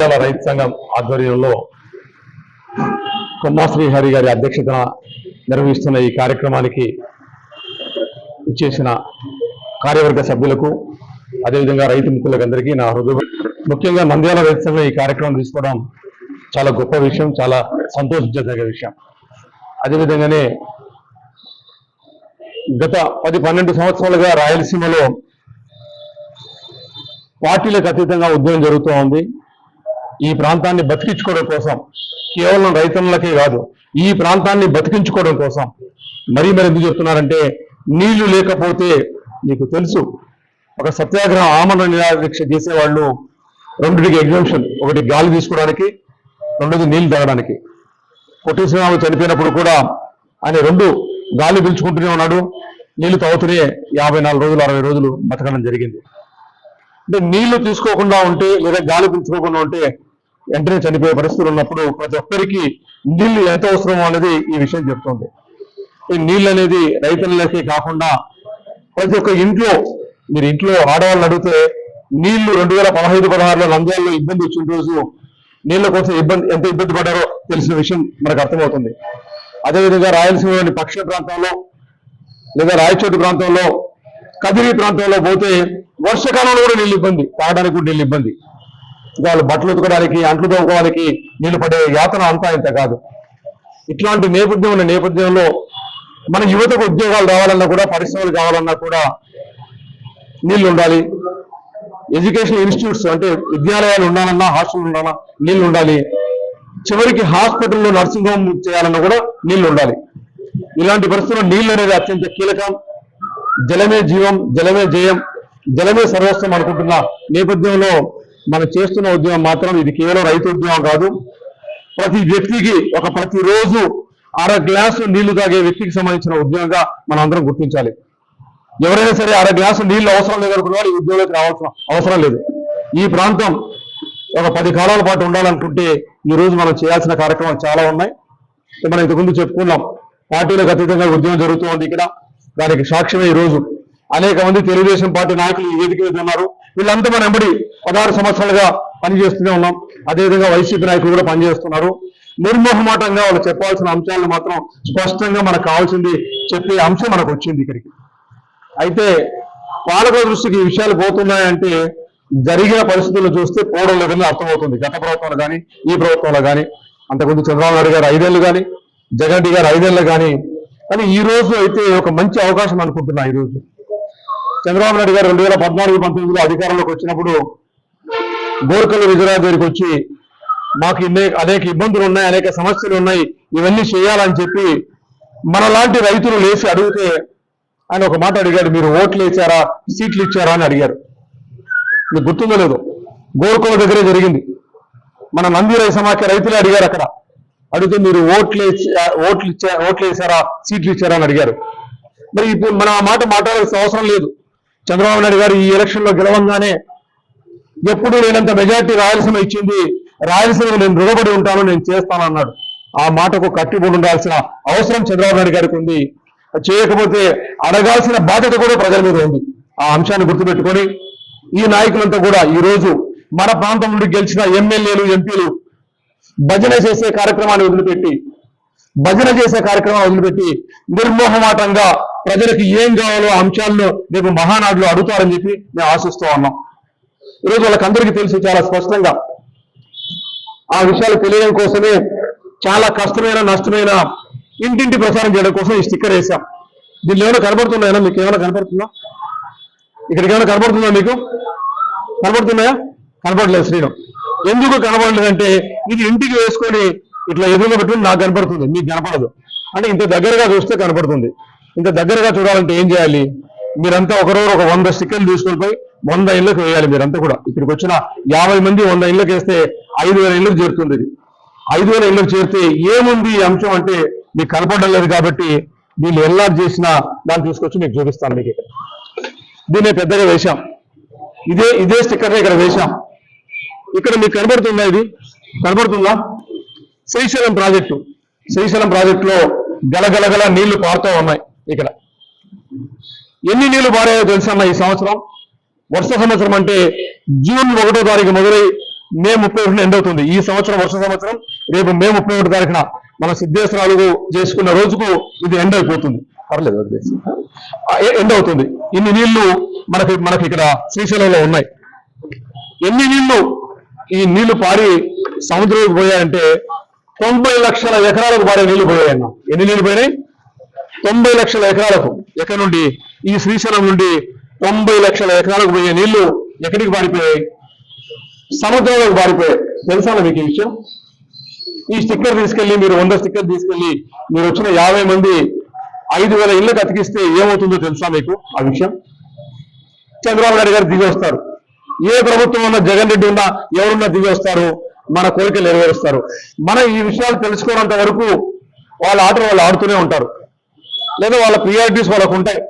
జిల్లా రైతు సంఘం ఆధ్వర్యంలో కొమ్మా శ్రీహరి గారి అధ్యక్షతన నిర్వహిస్తున్న ఈ కార్యక్రమానికి ఇచ్చేసిన కార్యవర్గ సభ్యులకు అదేవిధంగా రైతు మిత్రులకందరికీ నా హృదయ ముఖ్యంగా నంద్యాల రైతు సంఘం ఈ కార్యక్రమం తీసుకోవడం చాలా గొప్ప విషయం చాలా సంతోషించదగ్గ విషయం. అదేవిధంగానే గత పది పన్నెండు సంవత్సరాలుగా రాయలసీమలో పార్టీలకు అతీతంగా ఉద్యమం జరుగుతూ ఉంది. ఈ ప్రాంతాన్ని బతికించుకోవడం కోసం కేవలం రైతన్నులకే కాదు ఈ ప్రాంతాన్ని బతికించుకోవడం కోసం. మరీ మరి ఎందుకు చెప్తున్నారంటే నీళ్ళు లేకపోతే మీకు తెలుసు ఒక సత్యాగ్రహం ఆమరణ నిరాదీక్ష చేసేవాళ్ళు రెండుకి ఎగ్జామ్షన్ ఒకటి గాలి తీసుకోవడానికి రెండోది నీళ్ళు తాగడానికి. పొట్టి శ్రీరాములు చనిపోయినప్పుడు కూడా ఆయన రెండు గాలి పీల్చుకుంటూనే ఉన్నాడు నీళ్ళు తాగుతూనే యాభై నాలుగు రోజులు అరవై రోజులు బతకడం జరిగింది. అంటే నీళ్ళు తీసుకోకుండా ఉంటే లేదా గాలి పీల్చుకోకుండా ఉంటే వెంటనే చనిపోయే పరిస్థితులు ఉన్నప్పుడు ప్రతి ఒక్కరికి నీళ్ళు ఎంత అవసరమో అనేది ఈ విషయం చెప్తుంది. ఈ నీళ్ళు అనేది రైతులకే కాకుండా ప్రతి ఒక్క ఇంట్లో మీరు ఇంట్లో ఆడవాళ్ళని అడిగితే నీళ్ళు రెండు వేల పదహైదు పదహారులో రంజాల్లో ఇబ్బంది వచ్చిన రోజు నీళ్ళ కోసం ఇబ్బంది ఎంత ఇబ్బంది పడ్డారో తెలిసిన విషయం మనకు అర్థమవుతుంది. అదేవిధంగా రాయలసీమలోని పక్ష ప్రాంతంలో లేదా రాయచోటి ప్రాంతంలో కదిరి ప్రాంతంలో పోతే వర్షాకాలంలో కూడా నీళ్ళు ఇబ్బంది తాగడానికి కూడా నీళ్ళు ఇబ్బంది. వాళ్ళు బట్టలు ఉతకడానికి అంట్లు తోముకోవడానికి నీళ్ళు పడే యాతన అంతా ఇంత కాదు. ఇట్లాంటి నేపథ్యం ఉన్న నేపథ్యంలో మన యువతకు ఉద్యోగాలు రావాలన్నా కూడా పరిశ్రమలు కావాలన్నా కూడా నీళ్ళు ఉండాలి. ఎడ్యుకేషన్ ఇన్స్టిట్యూట్స్ అంటే విద్యాలయాలు ఉండాలన్నా హాస్టల్ ఉండాలన్నా నీళ్ళు ఉండాలి. చివరికి హాస్పిటల్లో నర్సింగ్ హోమ్ చేయాలన్నా కూడా నీళ్ళు ఉండాలి. ఇలాంటి పరిస్థితుల్లో నీళ్ళు అనేది అత్యంత కీలకం. జలమే జీవం జలమే జయం జలమే సర్వస్వం అనుకుంటున్న నేపథ్యంలో మనం చేస్తున్న ఉద్యమం మాత్రం ఇది కేవలం రైతు ఉద్యమం కాదు. ప్రతి వ్యక్తికి ఒక ప్రతిరోజు అర గ్లాసు నీళ్ళు తాగే వ్యక్తికి సంబంధించిన ఉద్యమంగా మనం అందరం గుర్తించాలి. ఎవరైనా సరే అర గ్లాసు నీళ్ళు అవసరం లేదనుకున్న వాళ్ళు ఈ ఉద్యోగంలోకి రావాల్సిన అవసరం లేదు. ఈ ప్రాంతం ఒక పది కాలాల పాటు ఉండాలనుకుంటే ఈ రోజు మనం చేయాల్సిన కార్యక్రమాలు చాలా ఉన్నాయి. మనం ఇంతకుముందు చెప్పుకున్నాం పార్టీలకు అతీతంగా ఉద్యమం జరుగుతూ ఉంది ఇక్కడ. దానికి సాక్ష్యమే ఈ రోజు. అనేక మంది తెలుగుదేశం పార్టీ నాయకులు వేదిక మీద ఉన్నారు. వీళ్ళంతా మనం ఎంబడి పదహారు సంవత్సరాలుగా పనిచేస్తూనే ఉన్నాం. అదేవిధంగా వైసీపీ నాయకులు కూడా పనిచేస్తున్నారు. నిర్మోహమాటంగా వాళ్ళు చెప్పాల్సిన అంశాలను మాత్రం స్పష్టంగా మనకు కావాల్సింది చెప్పే అంశం మనకు వచ్చింది ఇక్కడికి. అయితే పాలకుల దృష్టికి ఈ విషయాలు పోతున్నాయంటే జరిగిన పరిస్థితులు చూస్తే పోవడం లేదని అర్థమవుతుంది. గత ప్రభుత్వంలో కానీ ఈ ప్రభుత్వంలో కానీ అంతకుముందు చంద్రబాబు నాయుడు గారు ఐదేళ్ళు కానీ జగన్ గారు ఐదేళ్ళు కానీ కానీ ఈ రోజు అయితే ఒక మంచి అవకాశం అనుకుంటున్నా ఈ రోజు. చంద్రబాబు నాయుడు గారు రెండు వేల పద్నాలుగు పంతొమ్మిదిలో అధికారంలోకి వచ్చినప్పుడు గోర్కల్ విజయరాజు దగ్గరికి వచ్చి మాకు అనేక ఇబ్బందులు ఉన్నాయి అనేక సమస్యలు ఉన్నాయి ఇవన్నీ చేయాలని చెప్పి మనలాంటి రైతులు లేచి అడిగితే ఆయన ఒక మాట అడిగాడు మీరు ఓట్లు వేసారా సీట్లు ఇచ్చారా? అని అడిగారు. మీకు గుర్తుందో లేదు? గోర్కొల దగ్గరే జరిగింది. మన నంది రై సమాఖ్య రైతులే అడిగారు అక్కడ. అడిగితే మీరు ఓట్లు ఓట్లు ఇచ్చా ఓట్లు వేసారా సీట్లు ఇచ్చారా? అని అడిగారు. మరి ఇప్పుడు మనం ఆ మాట మాట్లాడాల్సిన అవసరం లేదు. చంద్రబాబు నాయుడు గారు ఈ ఎలక్షన్లో గెలవంగానే ఎప్పుడు నేనంత మెజార్టీ రాయలసీమ ఇచ్చింది. రాయలసీమలో నేను రుణపడి ఉంటాను నేను చేస్తానన్నాడు. ఆ మాటకు కట్టుబడి ఉండాల్సిన అవసరం చంద్రబాబు నాయుడు గారికి ఉంది. చేయకపోతే అడగాల్సిన బాధ్యత కూడా ప్రజల మీద ఉంది. ఆ అంశాన్ని గుర్తుపెట్టుకొని ఈ నాయకులంతా కూడా ఈ రోజు మన ప్రాంతం నుండి గెలిచిన ఎమ్మెల్యేలు ఎంపీలు భజన చేసే కార్యక్రమాన్ని వదిలిపెట్టి భజన చేసే కార్యక్రమాలు వదిలిపెట్టి నిర్మోహమాటంగా ప్రజలకు ఏం కావాలో అంశాల్లో అంశాలను రేపు మహానాడులో అడుగుతారని చెప్పి మేము ఆశిస్తూ ఉన్నాం. ఈరోజు వాళ్ళకందరికీ తెలుసు చాలా స్పష్టంగా ఆ విషయాలు తెలియడం కోసమే చాలా కష్టమైన నష్టమైన ఇంటింటి ప్రచారం చేయడం కోసం ఈ స్టిక్కర్ వేసాం దీనిలో ఏమైనా కనబడుతున్నాయా? మీకు ఏమైనా కనపడుతుందా ఇక్కడికి ఏమైనా కనబడుతుందా మీకు? కనబడుతున్నాయా? కనపడలేదు శ్రీను. ఎందుకు కనబడలేదంటే ఇది ఇంటికి వేసుకొని ఇట్లా ఎదురుగా పెట్టుకుని నాకు కనపడుతుంది మీకు కనపడదు. అంటే ఇంత దగ్గరగా చూస్తే కనపడుతుంది. ఇంత దగ్గరగా చూడాలంటే ఏం చేయాలి? మీరంతా ఒకరోజు ఒక వంద స్టిక్కర్లు తీసుకొని పోయి వంద ఇళ్ళకి వేయాలి మీరంతా కూడా. ఇక్కడికి వచ్చిన యాభై మంది వంద ఇళ్ళకి వేస్తే ఐదు వేల ఇళ్ళకి చేరుతుంది ఇది. ఐదు వేల ఇళ్ళకి చేరితే ఏముంది ఈ అంశం అంటే మీకు కనపడడం లేదు కాబట్టి వీళ్ళు ఎల్లారు చేసిన దాన్ని తీసుకొచ్చి మీకు చూపిస్తాను మీకు ఇక్కడ. దీన్ని పెద్దగా వేశాం. ఇదే ఇదే స్టిక్కర్ ఇక్కడ వేశాం. ఇక్కడ మీకు కనబడుతుందా ఇది? కనబడుతుందా? శ్రీశైలం ప్రాజెక్టు. శ్రీశైలం ప్రాజెక్టులో గలగలగల నీళ్ళు పారుతూ ఉన్నాయి ఇక్కడ. ఎన్ని నీళ్ళు పారాయో తెలుసన్న ఈ సంవత్సరం? వర్ష సంవత్సరం అంటే జూన్ ఒకటో తారీఖు మొదలై మే ముప్పై ఒకటిన ఎండ్ అవుతుంది. ఈ సంవత్సరం వర్ష సంవత్సరం రేపు మే ముప్పై ఒకటి తారీఖున మన సిద్ధేశ్వరాలు చేసుకున్న రోజుకు ఇది ఎండ్ అయిపోతుంది. పర్లేదు ఎండ్ అవుతుంది. ఇన్ని నీళ్ళు మనకి మనకి ఇక్కడ శ్రీశైలంలో ఉన్నాయి. ఎన్ని నీళ్ళు ఈ నీళ్ళు పారి సముద్రంలోకి పోయాయంటే తొంభై లక్షల ఎకరాలకు పారే నీళ్ళు పోయాయన్న ఎన్ని నీళ్ళు పోయినాయి? తొంభై లక్షల ఎకరాలకు. ఎక్కడి నుండి? ఈ శ్రీశైలం నుండి తొంభై లక్షల ఎకరాలకు పోయే నీళ్ళు ఎక్కడికి పారిపోయాయి? సముద్రంలోకి పారిపోయాయి. తెలుసా మీకు ఈ విషయం? ఈ స్టిక్కర్ తీసుకెళ్ళి మీరు వంద స్టిక్కర్ తీసుకెళ్ళి మీరు వచ్చిన యాభై మంది ఐదు వేల ఇళ్ళకి అతికిస్తే ఏమవుతుందో తెలుసా మీకు ఆ విషయం? చంద్రబాబు నాయుడు గారు దిగి వస్తారు. ఏ ప్రభుత్వం ఉన్నా జగన్ రెడ్డి ఉన్నా ఎవరున్నా దిగి వస్తారు? మన కోరికలు నెరవేరుస్తారు. మనం ఈ విషయాలు తెలుసుకోనంత వరకు వాళ్ళ ఆటలు వాళ్ళు ఆడుతూనే ఉంటారు. లేదా వాళ్ళ ప్రియారిటీస్ వాళ్ళకు ఉంటాయి.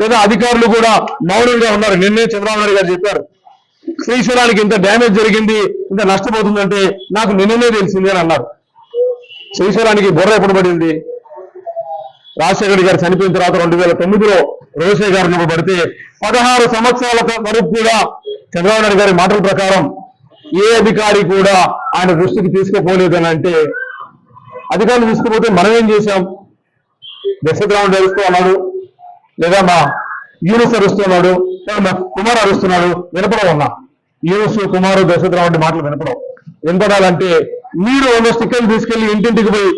లేదా అధికారులు కూడా మౌనంగా ఉన్నారు. నిన్నే చంద్రబాబు నాయుడు గారు చెప్పారు. శ్రీశైలానికి ఇంత డ్యామేజ్ జరిగింది ఇంత నష్టపోతుందంటే నాకు నిన్ననే తెలిసింది అని అన్నారు. శ్రీశైలానికి బుర్ర ఎప్పుడు పడింది? రాజశేఖర్ గారు చనిపోయిన తర్వాత రెండు వేల తొమ్మిదిలో రోసే గారు పడితే పదహారు సంవత్సరాల వరకు కూడా చంద్రబాబు నాయుడు గారి మాటల ప్రకారం ఏ అధికారి కూడా ఆయన దృష్టికి తీసుకుపోలేదని అంటే అధికారులు తీసుకుపోతే మనం ఏం చేశాం? దశగ్రామం అరుస్తూ అన్నాడు లేదా మా యూనిస్ అరుస్తున్నాడు లేదా మా కుమార్ అరుస్తున్నాడు వినపడం ఉన్నా యూనిస్ కుమారు దశగ్రామం మాటలు వినపడం వినపడాలంటే మీరు ఉన్న స్టిక్కర్లు తీసుకెళ్ళి ఇంటింటికి పోయి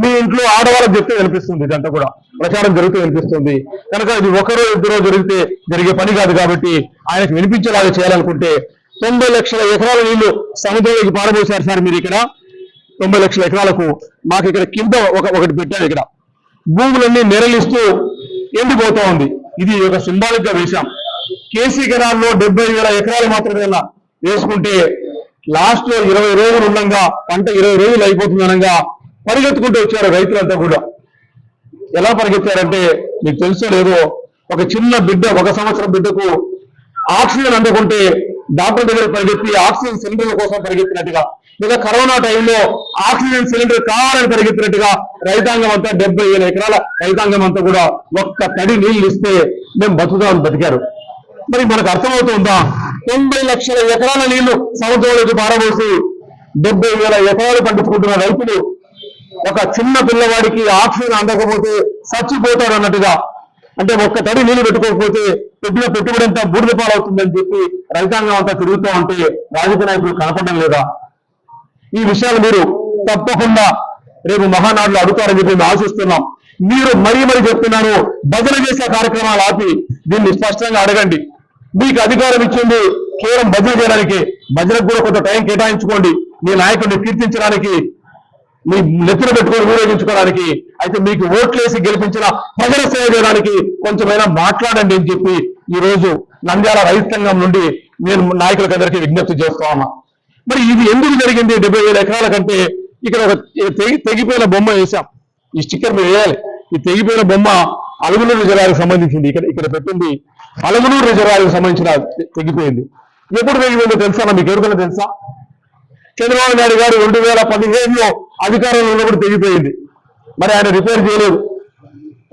మీ ఇంట్లో ఆడవాళ్ళకి చెప్తే వినిపిస్తుంది ఇదంతా కూడా. ప్రచారం జరుగుతూ వినిపిస్తుంది. కనుక ఇది ఒకరో ఇద్దరో జరిగితే జరిగే పని కాదు కాబట్టి ఆయనకు వినిపించేలాగా చేయాలనుకుంటే తొంభై లక్షల ఎకరాల నీళ్ళు సముద్రంలోకి పారబోసారు సార్ మీరు ఇక్కడ. తొంభై లక్షల ఎకరాలకు మాకు ఇక్కడ కింద ఒక ఒకటి పెట్టారు ఇక్కడ. భూములన్నీ నెరలిస్తూ ఎండిపోతా ఉంది. ఇది ఒక సింబాలిక్గా వేశాం. కేసీ కెనాల్లో డెబ్బై వేల ఎకరాలు మాత్రమే వేసుకుంటే లాస్ట్లో ఇరవై రోజులు ఉండగా పంట ఇరవై రోజులు అయిపోతుంది అనగా పరిగెత్తుకుంటూ వచ్చారు రైతులంతా కూడా. ఎలా పరిగెత్తారంటే మీకు తెలుసో లేదో ఒక చిన్న బిడ్డ ఒక సంవత్సరం బిడ్డకు ఆక్సిజన్ అందుకుంటే డాక్టర్ దగ్గర పరిగెత్తి ఆక్సిజన్ సిలిండర్ల కోసం పరిగెత్తినట్టుగా లేదా కరోనా టైంలో ఆక్సిజన్ సిలిండర్ కావాలని పరిగెత్తినట్టుగా రైతాంగం అంతా డెబ్బై వేల ఎకరాల రైతాంగం అంతా కూడా ఒక్క తడి నీళ్ళు ఇస్తే మేము బతుకుదామని బతికారు. మరి మనకు అర్థమవుతుందా? తొంభై లక్షల ఎకరాల నీళ్ళు సముద్రంలోకి పారబోసి డెబ్బై వేల ఎకరాలు పండించుకుంటున్న రైతులు ఒక చిన్న పిల్లవాడికి ఆక్సిజన్ అందకపోతే చచ్చిపోతాడు అన్నట్టుగా అంటే ఒక్క తడి నీళ్ళు పెట్టుకోకపోతే పెట్టిన పెట్టుబడి అంతా బూడిద పాలవుతుందని చెప్పి రైతాంగం అంతా తిరుగుతూ ఉంటే రాజకీయ నాయకులు కనపడడం లేదా? ఈ విషయాలు మీరు తప్పకుండా రేపు మహానాడులు అడుగుతారని చెప్పి మేము ఆశిస్తున్నాం. మీరు మరీ మరీ చెప్తున్నాను భజన చేసే కార్యక్రమాలు ఆపి దీన్ని స్పష్టంగా అడగండి. మీకు అధికారం ఇచ్చింది కేవలం భజన చేయడానికి భజనకు కూడా కొంత టైం కేటాయించుకోండి. మీ నాయకుడిని కీర్తించడానికి మీ నెత్తిన పెట్టుకొని ఊరేగించుకోవడానికి అయితే మీకు ఓట్లేసి గెలిపించిన ప్రజల సేవ చేయడానికి కొంచెమైనా మాట్లాడండి అని చెప్పి ఈ రోజు నంద్యాల రైతు నుండి నేను నాయకులకందరికీ విజ్ఞప్తి చేస్తా ఉన్నా. మరి ఇది ఎందుకు జరిగింది? డెబ్బై వేల ఎకరాల కంటే ఇక్కడ ఒక తెగిపోయిన బొమ్మ వేశాం. ఈ స్టిక్కర్ మీరు వేయాలి. ఈ తెగిపోయిన బొమ్మ అలుగునూరు రిజర్వాయర్కి సంబంధించింది. ఇక్కడ ఇక్కడ పెట్టింది అలుగునూరు రిజర్వాయర్కి సంబంధించిన తెగిపోయింది. ఎప్పుడు తెగిపోయిందో తెలుసా మీకు ఎవరికైనా తెలుసా? చంద్రబాబు నాయుడు గారు రెండు వేల పదిహేనులో అధికారంలో ఉన్నప్పుడు తెగిపోయింది. మరి ఆయన రిపేర్ చేయలేదు.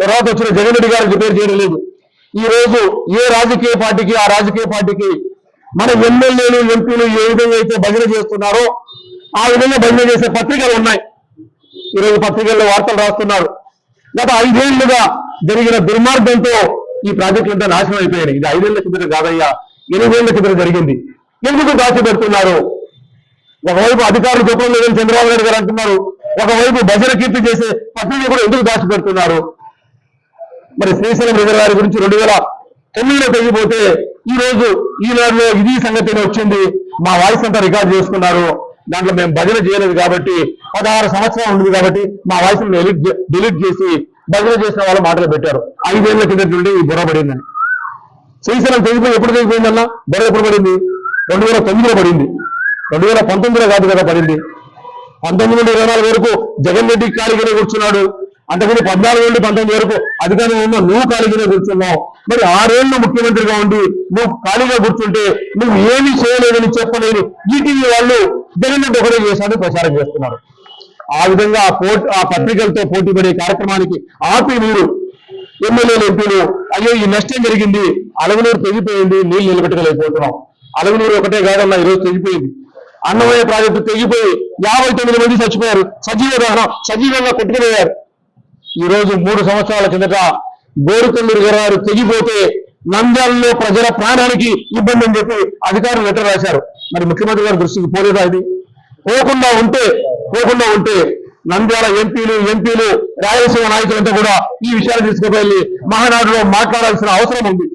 తర్వాత వచ్చిన జగన్ రెడ్డి గారు రిపేర్ చేయడం లేదు. ఈ రోజు ఏ రాజకీయ పార్టీకి ఆ రాజకీయ పార్టీకి మన ఎమ్మెల్యేలు ఎంపీలు ఏ విధంగా అయితే భజన చేస్తున్నారో ఆ విధంగా భజన చేసే పత్రికలు ఉన్నాయి. ఈరోజు పత్రికల్లో వార్తలు రాస్తున్నారు. గత ఐదేళ్ళుగా జరిగిన దుర్మార్గంతో ఈ ప్రాజెక్టులంతా నాశనం అయిపోయాయి ఇది ఐదేళ్ళ కిందట కాదయ్యా ఎనిమిదేళ్ళ కిందట జరిగింది. ఎందుకు దాచిపెడుతున్నారు? ఒకవైపు అధికారులు చెప్పడం లేదని చంద్రబాబు నాయుడు గారు అంటున్నారు ఒకవైపు భజన కీర్తి చేసే పత్రిక కూడా ఎందుకు దాచిపెడుతున్నారు? మరి శ్రీశైలం రిజర్వాయర్ గురించి రెండు వేల తొమ్మిదిలో తెగిపోతే ఈ రోజు ఈనాడులో ఇది సంగతి వచ్చింది. మా వాయిస్ అంతా రికార్డ్ చేసుకున్నారు. దాంట్లో మేము భజన చేయలేదు కాబట్టి పదహారు సంవత్సరాలు ఉంది కాబట్టి మా వాయిస్ డిలీట్ చేసి భజన చేసిన వాళ్ళు మాటలు పెట్టారు. ఐదేళ్ళ కింద నుండి ఈ బుర్ర పడిందని శ్రీశైలం తెగిపోయి ఎప్పుడు తెగిపోయిందన్నా? బుర్ర ఎప్పుడు పడింది? రెండు వేల తొమ్మిదిలో పడింది. రెండు వేల పంతొమ్మిదిలో కాదు కదా పడింది. పంతొమ్మిది నుండి ఇరవై నాలుగు వరకు జగన్ రెడ్డి ఖాళీగానే కూర్చున్నాడు. అంతకుముందు పద్నాలుగు నుండి పంతొమ్మిది వరకు అధికారం ఉన్న నువ్వు ఖాళీగానే కూర్చున్నావు. మరి ఆరేళ్ళు ముఖ్యమంత్రిగా ఉండి నువ్వు ఖాళీగా కూర్చుంటే నువ్వు ఏమీ చేయలేదని చెప్పలేని ఈటీవీ వాళ్ళు జగన్ రెడ్డి ఒకటే చేశాడని ప్రచారం చేస్తున్నారు. ఆ విధంగా ఆ ఆ పత్రికలతో పోటీ పడే కార్యక్రమానికి ఆపి మీరు. ఎమ్మెల్యేలు ఎంపీలు అయ్యో ఈ నష్టం జరిగింది అలగనూరు తెగిపోయింది నీళ్ళు నిలబెట్టలేకపోతున్నాం అలగనూరు ఒకటే కాదన్నా ఈరోజు తెగిపోయింది. అన్నమయ్య ప్రాజెక్టు తెగిపోయి యాభై తొమ్మిది మంది చచ్చిపోయారు. సజీవ దహనం సజీవంగా కొట్టుకుపోయారు. ఈ రోజు మూడు సంవత్సరాల కిందట గోరుకొండూరు గారు తెగిపోతే నంద్యాలలో ప్రజల ప్రాణానికి ఇబ్బంది అని చెప్పి అధికారులు లెటర్ రాశారు. మరి ముఖ్యమంత్రి గారి దృష్టికి పోలేదా ఇది? పోకుండా ఉంటే పోకుండా ఉంటే నంద్యాల ఎంపీలు ఎంపీలు రాయలసీమ నాయకులంతా కూడా ఈ విషయాలు తీసుకుపోయి మహానాడులో మాట్లాడాల్సిన అవసరం ఉంది.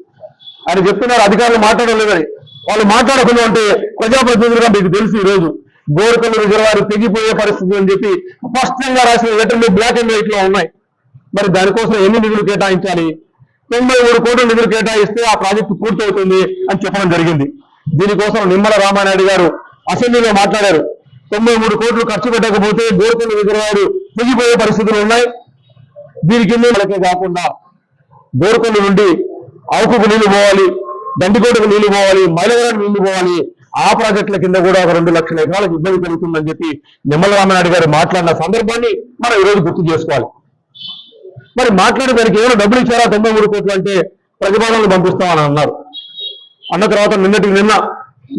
అని చెప్తున్నారు అధికారులు మాట్లాడడం లేదని. వాళ్ళు మాట్లాడకుండా ఉంటే ప్రజాప్రతినిధులుగా మీకు తెలుసు ఈ రోజు గోరకల్లు రిజర్వాయర్ తెగిపోయే పరిస్థితి అని చెప్పి స్పష్టంగా రాసిన లెటర్లు బ్లాక్ అండ్ వైట్లో ఉన్నాయి. మరి దానికోసం ఎన్ని నిధులు కేటాయించాలి? తొంభై మూడు కోట్ల నిధులు కేటాయిస్తే ఆ ప్రాజెక్టు పూర్తవుతుంది అని చెప్పడం జరిగింది. దీనికోసం నిమ్మల రామానాయుడు గారు అసెంబ్లీలో మాట్లాడారు. తొంభై మూడు కోట్లు ఖర్చు పెట్టకపోతే గోరకల్లు రిజర్వాయర్ తెగిపోయే పరిస్థితులు ఉన్నాయి. దీని కింద మనకే కాకుండా బోరుకొల్లు నుండి అవుకుకు నీళ్ళు పోవాలి. దండికోటకు నీళ్ళు పోవాలి మైలవరం నీళ్ళు పోవాలి. ఆ ప్రాజెక్టుల కింద కూడా ఒక రెండు లక్షల ఎకరాలకు ఇబ్బంది కలుగుతుందని చెప్పి నిమ్మల రామనాయుడు గారు మాట్లాడిన సందర్భాన్ని మనం ఈరోజు గుర్తు చేసుకోవాలి. మరి మాట్లాడే దానికి ఏమైనా డబ్బులు ఇచ్చారా? తొంభై మూడు కోట్లు అంటే ప్రతిపాదనలు పంపిస్తామని అన్నారు. అన్న తర్వాత నిన్నటికి నిన్న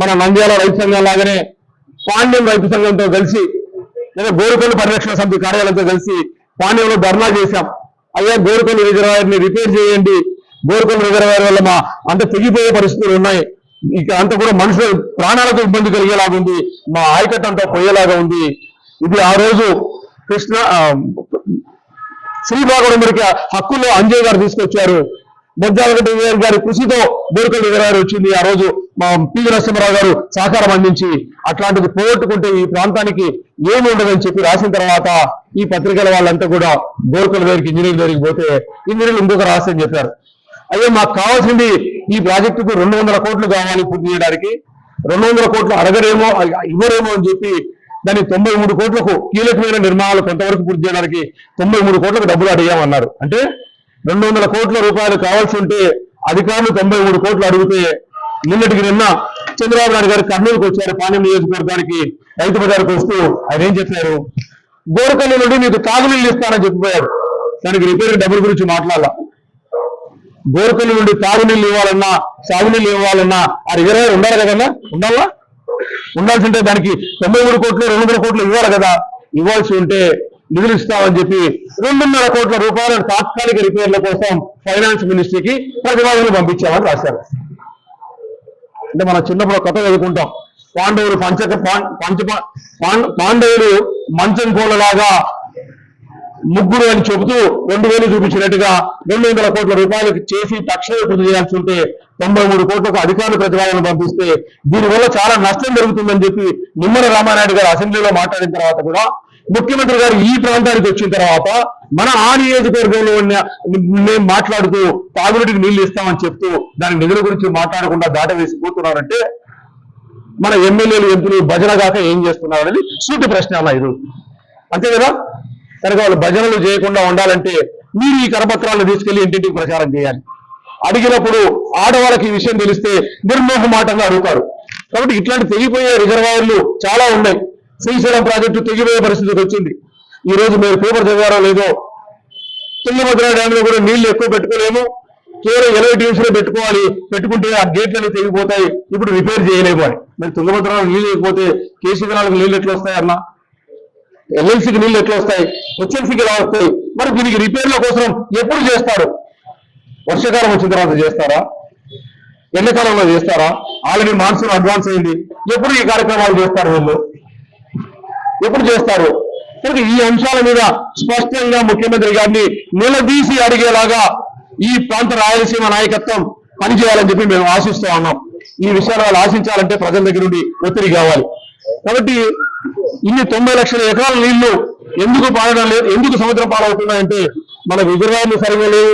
మన నంద్యాల రైతు సంఘం లాగానే పాండ్యం రైతు సంఘంతో కలిసి లేదా గోరుకొండ పరిరక్షణ సమితి కార్యాలయంతో కలిసి పాండ్యంలో ధర్నా చేశాం. అయ్యా గోరుకొండ రిజర్వాయర్ని రిపేర్ చేయండి. బోరుకొండ రిజర్వాయర్ వల్ల మా అంత తెగిపోయే పరిస్థితులు ఉన్నాయి. ఇక అంత కూడా మనుషుల ప్రాణాలకు ఇబ్బంది కలిగేలాగా ఉంది. మా ఆయకట్ అంతా పోయేలాగా ఉంది. ఇది ఆ రోజు కృష్ణ ఆ, శ్రీభాగవతుడికి హక్కుల్లో అంజయ్ గారు తీసుకొచ్చారు. బొజ్జాలగడ్డ విజయ్ గారి కృషితో బోరుకొండ రిజర్వాయర్ వచ్చింది. ఆ రోజు మా పివి నరసింహరావు గారు సహకారం అందించి అట్లాంటిది పోగొట్టుకుంటే ఈ ప్రాంతానికి ఏమి ఉండదని చెప్పి రాసిన తర్వాత ఈ పత్రికల వాళ్ళంతా కూడా బోరుకల్ దగ్గరికి ఇంజనీరింగ్ దగ్గరికి పోతే ఇంజనీర్లు ఇంకొక రహస్యం చెప్పారు. అయ్యో మాకు కావాల్సింది ఈ ప్రాజెక్టుకు రెండు వందల కోట్లు కావాలి పూర్తి చేయడానికి. రెండు వందల కోట్లు అడగరేమో ఇవ్వరేమో అని చెప్పి దాన్ని తొంభై మూడు కోట్లకు కీలకమైన నిర్మాణాలు కొంతవరకు పూర్తి చేయడానికి తొంభై మూడు కోట్లకు డబ్బులు అడిగామన్నారు. అంటే రెండు వందల కోట్ల రూపాయలు కావాల్సి ఉంటే అధికారులు తొంభై మూడు కోట్లు అడిగితే నిన్నటికి నిన్న చంద్రబాబు నాయుడు గారు కర్నూలుకు వచ్చారు పాణ్యం నియోజకవర్గానికి రైతు బజార్కి వస్తూ ఆయన ఏం చెప్పారు? గోరకల్లు నుండి మీకు తాగునీళ్ళు ఇస్తానని చెప్పిపోయారు. దానికి రిపేర్ డబ్బుల గురించి మాట్లాడాల. గోరకల్లు నుండి తాగునీళ్ళు ఇవ్వాలన్నా సాగునీళ్ళు ఇవ్వాలన్నా ఆ రిజర్వేర్ ఉండాలి కదన్నా ఉండాలా? ఉండాల్సి ఉంటే దానికి తొంభై మూడు కోట్లు రెండు వందల కోట్లు ఇవ్వాలి కదా? ఇవ్వాల్సి ఉంటే నిధులు ఇస్తామని చెప్పి రెండున్నర కోట్ల రూపాయల తాత్కాలిక రిపేర్ల కోసం ఫైనాన్స్ మినిస్ట్రీకి ప్రతిపాదనలు పంపించామని రాశారు. అంటే మనం చిన్నప్పుడు కథ చదువుకుంటాం పాండవులు పంచక పాం- పంచ పాండవులు మంచం కోలలాగా ముగ్గురు అని చెబుతూ రెండు వేలు చూపించినట్టుగా రెండు వందల కోట్ల రూపాయలకు చేసి తక్షణమే పూర్తి చేయాల్సి ఉంటే తొంభై మూడు కోట్లకు అధికారులు ప్రతిపాదన పంపిస్తే దీనివల్ల చాలా నష్టం జరుగుతుందని చెప్పి నిమ్మల రామానాయుడు గారు అసెంబ్లీలో మాట్లాడిన తర్వాత కూడా ముఖ్యమంత్రి గారు ఈ ప్రాంతానికి వచ్చిన తర్వాత మన ఆ నియోజకవర్గంలో మేము మాట్లాడుతూ తాగునీటికి నీళ్ళు ఇస్తామని చెప్తూ దాని నిధుల గురించి మాట్లాడకుండా దాటవేసి పోతున్నారంటే మన ఎమ్మెల్యేలు ఎంపీలు భజన కాక ఏం చేస్తున్నారు అనేది సూటి ప్రశ్న అలా ఇది అంతే కదా? కనుక వాళ్ళు భజనలు చేయకుండా ఉండాలంటే మీరు ఈ కరపత్రాలను తీసుకెళ్ళి ఇంటింటికి ప్రచారం చేయాలి. అడిగినప్పుడు ఆడవాళ్ళకి ఈ విషయం తెలిస్తే నిర్మోహమాటంగా అడుగుతారు. కాబట్టి ఇట్లాంటి తెగిపోయే రిజర్వాయర్లు చాలా ఉన్నాయి. శ్రీశైలం ప్రాజెక్టు తెగిపోయే పరిస్థితికి వచ్చింది. ఈ రోజు మీరు పేపర్ చదివారో లేదో తుంగభద్ర డ్యామ్లో కూడా నీళ్ళు ఎక్కువ పెట్టుకోలేము. కేవలం ఇరవై టీమ్స్లో పెట్టుకోవాలి. పెట్టుకుంటే ఆ గేట్లన్నీ తెగిపోతాయి. ఇప్పుడు రిపేర్ చేయలేము అని. మరి తుంగభద్రలో నీళ్ళు లేకపోతే కేసీ కెనాలకు నీళ్ళు ఎట్లా వస్తాయి అన్న ఎల్ఎల్సీకి నీళ్ళు ఎట్లా వస్తాయి? హెచ్ఎల్సీకి ఎలా వస్తాయి? మరి దీనికి రిపేర్ల కోసం ఎప్పుడు చేస్తారు? వర్షాకాలం వచ్చిన తర్వాత చేస్తారా? ఎండాకాలంలో చేస్తారా? ఆల్రెడీ మాన్సూన్ అడ్వాన్స్ అయింది. ఎప్పుడు ఈ కార్యక్రమాలు చేస్తారు వీళ్ళు? ఎప్పుడు చేస్తారు? కనుక ఈ అంశాల మీద స్పష్టంగా ముఖ్యమంత్రి గారిని నిలదీసి అడిగేలాగా ఈ ప్రాంత రాయలసీమ నాయకత్వం పనిచేయాలని చెప్పి మేము ఆశిస్తూ ఉన్నాం. ఈ విషయాలు వాళ్ళు ఆశించాలంటే ప్రజల దగ్గర నుండి ఒత్తిడి కావాలి. కాబట్టి ఇన్ని తొంభై లక్షల ఎకరాల నీళ్ళు ఎందుకు పాడడం లేదు? ఎందుకు సముద్రం పాలవుతున్నాయంటే మన విజయవాడలు సరిగా లేవు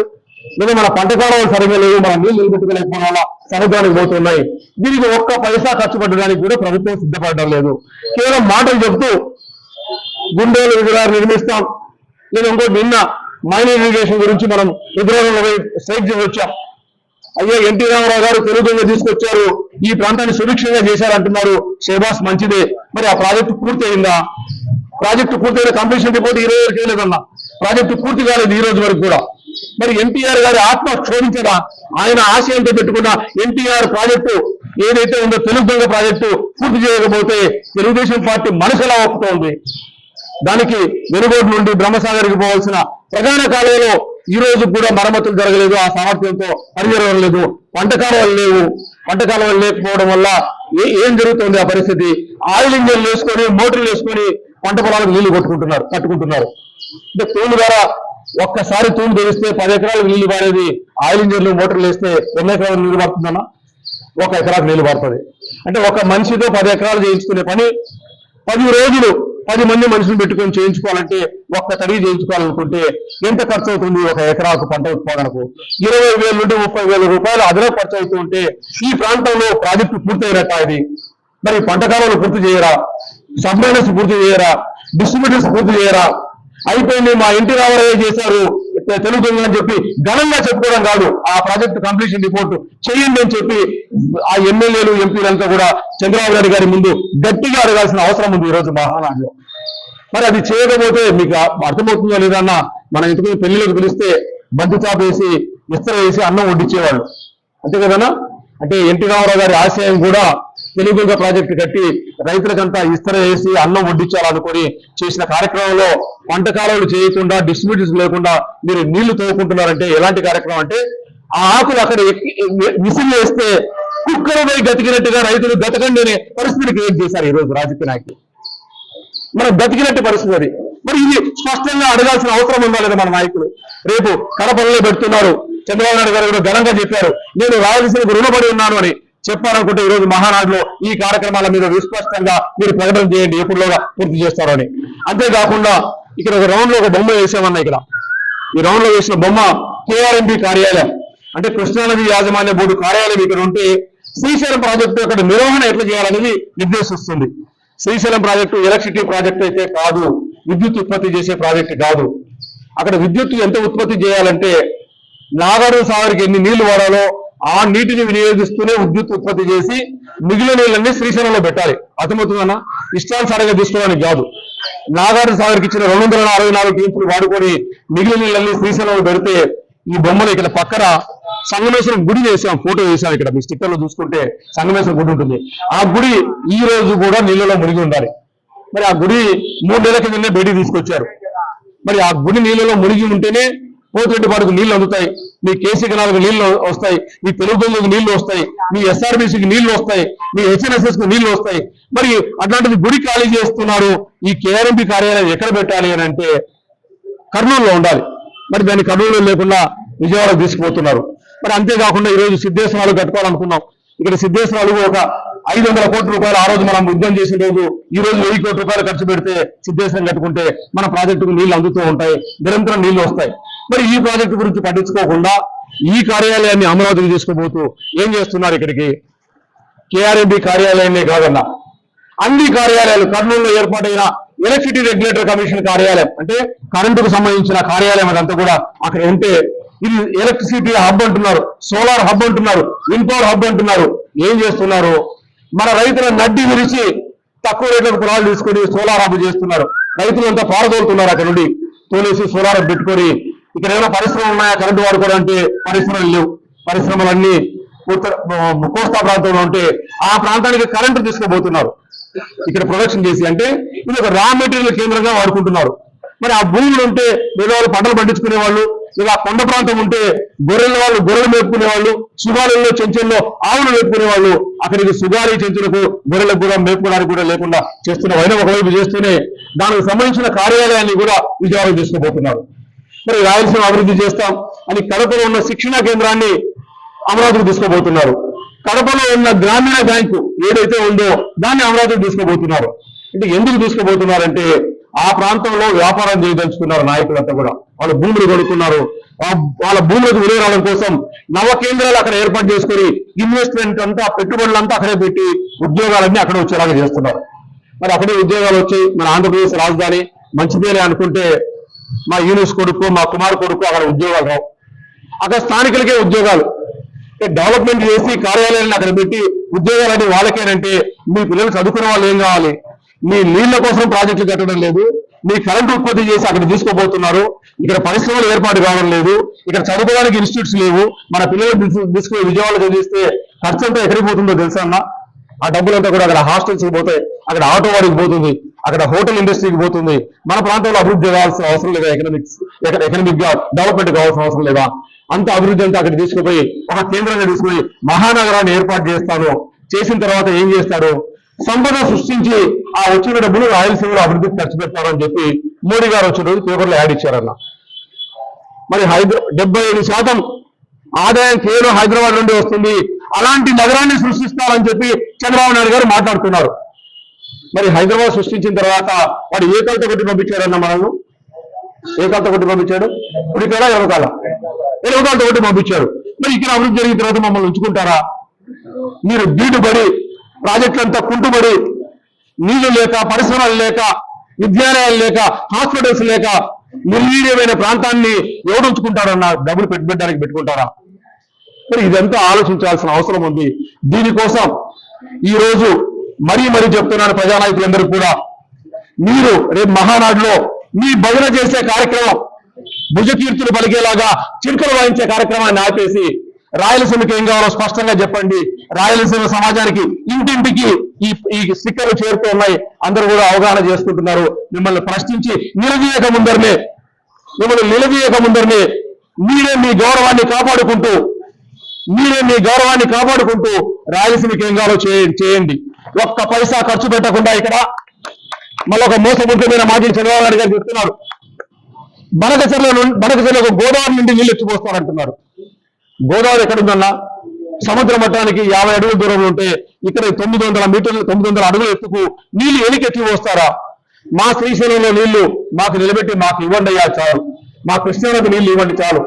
లేదా మన పంట కాలువలు సరిగా లేవు మన నీళ్ళు నిలబెట్టుకోలేకపోవడం వల్ల సముద్రానికి పోతున్నాయి. దీనికి ఒక్క పైసా ఖర్చు పెట్టడానికి కూడా ప్రభుత్వం సిద్ధపడడం లేదు. కేవలం మాటలు చెప్తూ గుండెలు విగ్రహాలు నిర్మిస్తాం. నేను ఇంకోటి నిన్న మైనర్ ఇరిగేషన్ గురించి మనం రుద్రవరంలో స్ట్రైక్ చేసి వచ్చాం. అయ్యా ఎన్టీ రామారావు గారు తెలుగుగా తీసుకొచ్చారు. ఈ ప్రాంతాన్ని సుభిక్షంగా చేశారంటున్నారు షేబాస్ మంచిదే. మరి ఆ ప్రాజెక్టు పూర్తి అయిందా? ప్రాజెక్టు పూర్తయిన కంప్లీషన్ రిపోర్ట్ ఈ రోజు వరకు చేయలేదన్నా ప్రాజెక్టు పూర్తి కాలేదు ఈ రోజు వరకు కూడా. మరి ఎన్టీఆర్ గారి ఆత్మ క్షోభించదా? ఆయన ఆశయంతో పెట్టుకున్న ఎన్టీఆర్ ప్రాజెక్టు ఏదైతే ఉందో తెలుగు దొంగ ప్రాజెక్టు పూర్తి చేయకపోతే తెలుగుదేశం పార్టీ మనసులా ఒప్పుతోంది. దానికి వెనుగోడు నుండి బ్రహ్మసాగర్కి పోవాల్సిన ప్రధాన కాలంలో ఈ రోజు కూడా మరమ్మతులు జరగలేదు ఆ సామర్థ్యంతో పనిజరగలేదు లేదు. కాలువలు లేవు. పంట లేకపోవడం వల్ల ఏ ఏం జరుగుతుంది ఆ పరిస్థితి? ఆయిల్ ఇంజన్లు వేసుకొని మోటార్లు వేసుకొని పంట పొలాలకు నీళ్ళు కొట్టుకుంటున్నారు కట్టుకుంటున్నారు అంటే తూము ద్వారా ఒక్కసారి తూము తెరిస్తే పది ఎకరాలకు నీళ్ళు పారేది ఆయిల్ ఇంజన్లు మోటార్లు వేస్తే ఎన్ని ఎకరాలు నీళ్ళు పడుతుందన్నా ఒక ఎకరాకు నీళ్ళు పడుతుంది అంటే ఒక మనిషితో పది ఎకరాలు చేయించుకునే పని పది రోజులు పది మంది మనుషులు పెట్టుకొని చేయించుకోవాలంటే ఒక్క తడి చేయించుకోవాలనుకుంటే ఎంత ఖర్చు అవుతుంది ఒక ఎకరాకు పంట ఉత్పాదనకు? ఇరవై వేల నుండి ముప్పై వేల రూపాయలు అదనపు ఖర్చు అవుతుంటే ఈ ప్రాంతంలో ప్రాజెక్టు పూర్తయినట్ట ఇది? మరి పంట కాలంలో పూర్తి చేయరా? సబ్మైనర్స్ పూర్తి చేయరా? డిస్ట్రిబ్యూటర్స్ పూర్తి చేయరా? అయిపోయింది మా ఇంటి రావడమే చేశారు? తెలుగు అని చెప్పి ఘనంగా చెప్పుకోవడం కాదు. ఆ ప్రాజెక్ట్ కంప్లీషన్ రిపోర్ట్ చేయండి అని చెప్పి ఆ ఎమ్మెల్యేలు ఎంపీలంతా కూడా చంద్రబాబు నాయుడు గారి ముందు గట్టిగా అడగాల్సిన అవసరం ఉంది ఈ రోజు మహానాడులో. మరి అది చేయకపోతే మీకు అర్థమవుతుందో లేదన్నా మన ఇంటికి పెళ్ళిలోకి పిలిస్తే బంతి చాప వేసి విస్తర వేసి అన్నం వడ్డించేవాళ్ళు అంతే కదనా అంటే ఎన్టీ రామారావు గారి ఆశయం కూడా తెలుగుగ ప్రాజెక్టు కట్టి రైతులకంతా ఇస్తర వేసి అన్నం వడ్డించాలనుకుని చేసిన కార్యక్రమంలో పంట కాలువలు చేయకుండా డిస్ట్రిబ్యూటర్స్ లేకుండా మీరు నీళ్ళు తోడుకుంటున్నారంటే ఎలాంటి కార్యక్రమం అంటే ఆ ఆకులు అక్కడ మిసిల్ విసిరి వేస్తే కుక్కలపై గతికినట్టుగా రైతులు గతకండి అనే పరిస్థితిని క్రియేట్ చేశారు ఈ రోజు రాజకీయ నాయకులు. మనం బతికినట్టు పరిస్థితి అది. మరి ఇది స్పష్టంగా అడగాల్సిన అవసరం ఉందా లేదా మన నాయకులు? రేపు కడపల్లో పెడుతున్నారు. చంద్రబాబు నాయుడు గారు కూడా ఘనంగా చెప్పారు. నేను రాయలసీమకు రుణపడి ఉన్నాను అని. చెప్పాలనుకుంటే ఈ రోజు మహానాడులో ఈ కార్యక్రమాల మీద విస్పష్టంగా మీరు ప్రకటన చేయండి ఎప్పుడులోగా పూర్తి చేస్తారని. అంతేకాకుండా ఇక్కడ ఒక రౌండ్లో ఒక బొమ్మ వేసామన్నా ఇక్కడ. ఈ రౌండ్లో వేసిన బొమ్మ కేఆర్ఎంపీ కార్యాలయం. అంటే కృష్ణానది యాజమాన్య బోర్డు కార్యాలయం ఇక్కడ ఉంటే శ్రీశైలం ప్రాజెక్టు అక్కడ నిర్వహణ ఎట్లా చేయాలనేది నిర్దేశిస్తుంది శ్రీశైలం ప్రాజెక్టు ఎలక్ట్రిసిటీ ప్రాజెక్ట్ అయితే కాదు విద్యుత్ ఉత్పత్తి చేసే ప్రాజెక్టు కాదు. అక్కడ విద్యుత్ ఎంత ఉత్పత్తి చేయాలంటే నాగార్జున సాగర్కి ఎన్ని నీళ్ళు వాడాలో ఆ నీటిని వినియోగిస్తూనే విద్యుత్ ఉత్పత్తి చేసి మిగిలిన నీళ్ళన్నీ శ్రీశైలంలో పెట్టాలి. అర్థమవుతుందన్నా? ఇష్టానుసారంగా తీసుకోవడానికి కాదు. నాగార్జున సాగర్కి ఇచ్చిన రెండు వందల అరవై నాలుగు టీంపులు వాడుకొని మిగిలిన నీళ్ళన్నీ శ్రీశైలంలో పెడితే ఈ బొమ్మలు ఇక్కడ పక్కన సంగమేశ్వరం గుడి వేసాం ఫోటో వేసాం ఇక్కడ. మీ స్టిక్కర్లో చూసుకుంటే సంగమేశ్వరం గుడి ఉంటుంది. ఆ గుడి ఈ రోజు కూడా నీళ్ళలో మునిగి ఉండాలి. మరి ఆ గుడి మూడు నెలల కిందనే బయటికి తీసుకొచ్చారు. మరి ఆ గుడి నీళ్ళలో మునిగి ఉంటేనే పోతురెడ్డి పాడుకు నీళ్ళు అందుతాయి. మీ కేసీ నాలుగు నీళ్ళు వస్తాయి మీ తెలుగు బొమ్మకు నీళ్ళు వస్తాయి మీ ఎస్ఆర్బీసీకి నీళ్ళు వస్తాయి మీ హెచ్ఎన్ఎస్ఎస్కు నీళ్ళు వస్తాయి. మరి అట్లాంటిది గుడి ఖాళీ చేస్తున్నారు ఈ కేఆర్ఎంపీ కార్యాలయం ఎక్కడ పెట్టాలి అని అంటే కర్నూలులో ఉండాలి. మరి దాన్ని కర్నూలులో లేకుండా విజయవాడకు తీసుకుపోతున్నారు. మరి అంతేకాకుండా ఈ రోజు సిద్ధేశ్వరాలు కట్టుకోవాలనుకున్నాం. ఇక్కడ సిద్ధేశ్వరాలు ఒక ఐదు వందల కోట్ల రూపాయలు ఆ రోజు మనం యుద్ధం చేసిన రోజు ఈ రోజు వెయ్యి కోట్ల రూపాయలు ఖర్చు పెడితే సిద్ధేశ్వరం కట్టుకుంటే మన ప్రాజెక్టుకు నీళ్ళు అందుతూ ఉంటాయి నిరంతరం నీళ్ళు వస్తాయి. మరి ఈ ప్రాజెక్టు గురించి పట్టించుకోకుండా ఈ కార్యాలయాన్ని అమరావతికి తీసుకుపోతూ ఏం చేస్తున్నారు ఇక్కడికి? కేఆర్ఎంబి కార్యాలయాన్ని కాదన్నా. అన్ని కార్యాలయాలు కర్నూలులో ఏర్పాటైన ఎలక్ట్రిసిటీ రెగ్యులేటర్ కమిషన్ కార్యాలయం. అంటే కరెంటుకు సంబంధించిన కార్యాలయం అదంతా కూడా అక్కడ ఉంటే ఇది ఎలక్ట్రిసిటీ హబ్ అంటున్నారు సోలార్ హబ్ అంటున్నారు విన్ పవర్ హబ్ అంటున్నారు. ఏం చేస్తున్నారు? మన రైతుల నడ్డి విరిచి తక్కువ రేట్లకు పొలాలు తీసుకొని సోలార్ హబ్ చేస్తున్నారు. రైతులంతా పారదోలుతున్నారు అక్కడ నుండి. తోలేసి సోలార్ హబ్ పెట్టుకొని ఇక్కడ ఏమైనా పరిశ్రమలు ఉన్నాయా? కరెంటు వాడుకోవడానికి పరిశ్రమలు లేవు. పరిశ్రమలన్నీ కోస్తా ప్రాంతంలో ఉంటే ఆ ప్రాంతానికి కరెంటు తీసుకుపోతున్నారు. ఇక్కడ ప్రొడక్షన్ చేసి అంటే ఇది ఒక రా మెటీరియల్ కేంద్రంగా వాడుకుంటున్నారు. మరి ఆ భూములు ఉంటే పేదవాళ్ళు పంటలు పండించుకునే వాళ్ళు ఇలా కొండ ప్రాంతం ఉంటే గొర్రెల వాళ్ళు గొర్రెలు మేపుకునే వాళ్ళు సుగాలలో చెంచుల్లో ఆవులు మేపుకునే వాళ్ళు అక్కడికి సుగాలి చెంచులకు గొర్రెలకు కూడా మేపుకోవడానికి కూడా లేకుండా చేస్తున్న వైన ఒకవైపు చేస్తూనే దానికి సంబంధించిన కార్యాలయాన్ని కూడా విజయవాడ తీసుకుపోతున్నారు. మరి రాయలసీమ అభివృద్ధి చేస్తాం అని కడపలో ఉన్న శిక్షణా కేంద్రాన్ని అమరావతికి తీసుకోబోతున్నారు కడపలో ఉన్న గ్రామీణ బ్యాంకు ఏదైతే ఉందో దాన్ని అమరావతికి తీసుకోబోతున్నారు అంటే ఎందుకు తీసుకోబోతున్నారంటే ఆ ప్రాంతంలో వ్యాపారం చేయదలుచుకున్నారు నాయకులంతా కూడా. వాళ్ళు భూములు కొనుక్కున్నారు. వాళ్ళ భూములకు విలువ రావడం కోసం నవ కేంద్రాలు అక్కడ ఏర్పాటు చేసుకొని ఇన్వెస్ట్మెంట్ అంతా పెట్టుబడులంతా అక్కడే పెట్టి ఉద్యోగాలన్నీ అక్కడ వచ్చేలాగా చేస్తున్నారు. మరి అక్కడే ఉద్యోగాలు వచ్చి మన ఆంధ్రప్రదేశ్ రాజధాని మంచిదేనే అనుకుంటే మా యూనిస్ కొడుకు మా కుమార్ కొడుకు అక్కడ ఉద్యోగాలు రావు. అక్కడ స్థానికులకే ఉద్యోగాలు. డెవలప్మెంట్ చేసి కార్యాలయాన్ని అక్కడ పెట్టి ఉద్యోగాలని వాళ్ళకేనంటే మీ పిల్లలు చదువుకునే వాళ్ళు ఏం కావాలి? మీ నీళ్ళ కోసం ప్రాజెక్టులు కట్టడం లేదు. మీ కరెంట్ ఉత్పత్తి చేసి అక్కడ తీసుకోబోతున్నారు ఇక్కడ పరిశ్రమలు ఏర్పాటు కావడం లేదు. ఇక్కడ చదువుకోవడానికి ఇన్స్టిట్యూట్స్ లేవు. మన పిల్లలు తీసుకుని విజయవాడ చదివిస్తే ఖర్చు అంతా ఎక్కడికి పోతుందో తెలుసా అన్నా? ఆ డబ్బులంతా కూడా అక్కడ హాస్టల్స్కి పోతే అక్కడ ఆటో వాడికి పోతుంది అక్కడ హోటల్ ఇండస్ట్రీకి పోతుంది. మన ప్రాంతంలో అభివృద్ధి కావాల్సిన అవసరం లేదా ఎకనామిక్స్ ఎకనామిక్గా డెవలప్మెంట్ కావాల్సిన అవసరం లేదా? అంత అభివృద్ధి అంతా అక్కడ తీసుకుపోయి ఒక కేంద్రంగా తీసుకుపోయి మహానగరాన్ని ఏర్పాటు చేస్తాను చేసిన తర్వాత ఏం చేస్తాడు? సంపద సృష్టించి ఆ వచ్చిన డబ్బులు రాయలసీమలో అభివృద్ధికి ఖర్చు పెడతారని చెప్పి మోడీ గారు వచ్చిన రోజు పేపర్లో యాడ్ ఇచ్చారన్న. మరి హైదరా డెబ్బై ఐదు శాతం ఆదాయం కేవలం హైదరాబాద్ నుండి వస్తుంది. అలాంటి నగరాన్ని సృష్టిస్తారని చెప్పి చంద్రబాబు నాయుడు గారు మాట్లాడుతున్నారు. మరి హైదరాబాద్ సృష్టించిన తర్వాత వాడు ఏ కొట్టి పంపించాడన్న మనల్ని? ఏ కొట్టి పంపించాడు? కుడికాల ఎడవకాల ఎడవకాలతో కొట్టి పంపించాడు. మరి ఇక్కడ అభివృద్ధి జరిగిన తర్వాత మమ్మల్ని ఉంచుకుంటారా? మీరు దీటుబడి ప్రాజెక్టులంతా కుంటుబడి నీళ్ళు లేక పరిశ్రమలు లేక విద్యాలయాలు లేక హాస్పిటల్స్ లేక నిర్వీర్యమైన ప్రాంతాన్ని ఎవడు ఉంచుకుంటారన్న డబ్బులు పెట్టుబెట్టడానికి పెట్టుకుంటారా? మరి ఇదంతా ఆలోచించాల్సిన అవసరం ఉంది. దీనికోసం ఈ రోజు మరీ మరీ చెప్తున్నాను ప్రజానాయకులందరూ కూడా. మీరు రేపు మహానాడులో మీ భజన చేసే కార్యక్రమం భుజకీర్తులు పలికేలాగా చిరుకలు వాయించే కార్యక్రమాన్ని ఆపేసి రాయలసీమకి ఏం కావాలో స్పష్టంగా చెప్పండి. రాయలసీమ సమాజానికి ఇంటింటికి ఈ ఈ స్టిక్కర్లు చేరుతూ ఉన్నాయి. అందరూ కూడా అవగాహన చేసుకుంటున్నారు. మిమ్మల్ని ప్రశ్నించి నిలదీయక ముందరనే మిమ్మల్ని నిలదీయక ముందరనే మీరే మీ గౌరవాన్ని కాపాడుకుంటూ మీరే మీ గౌరవాన్ని కాపాడుకుంటూ రాయలసీమకి ఏం కావాలో చేయండి. ఒక్క పైసా ఖర్చు పెట్టకుండా ఇక్కడ మళ్ళీ ఒక మోసపూరితమైన మాటలు చంద్రబాబు నాయుడు గారు చెప్తున్నారు. బనకచర్ల నుండి బనకచెర్లకు గోదావరి నుండి నీళ్ళు ఎత్తిపోస్తారంటున్నారు గోదావరి ఎక్కడుందన్నా? సముద్ర మట్టానికి యాభై అడుగుల దూరంలో ఉంటే ఇక్కడ తొమ్మిది వందల మీటర్లు తొమ్మిది వందల అడుగుల ఎత్తుకు నీళ్ళు ఎనికి వస్తారా మా శ్రీశైలంలో నీళ్ళు మాకు నిలబెట్టి మాకు ఇవ్వండి అయ్యా చాలు. మా కృష్ణానది నీళ్ళు ఇవ్వండి చాలు.